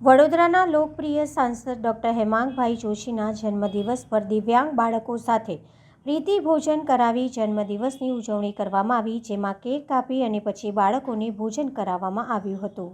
વડોદરાના લોકપ્રિય સાંસદ ડૉક્ટર હેમાંગભાઈ જોશીના જન્મદિવસ પર દિવ્યાંગ બાળકો સાથે પ્રીતિ ભોજન કરાવી જન્મદિવસની ઉજવણી કરવામાં આવી, જેમાં કેક કાપી અને પછી બાળકોને ભોજન કરાવવામાં આવ્યું હતું.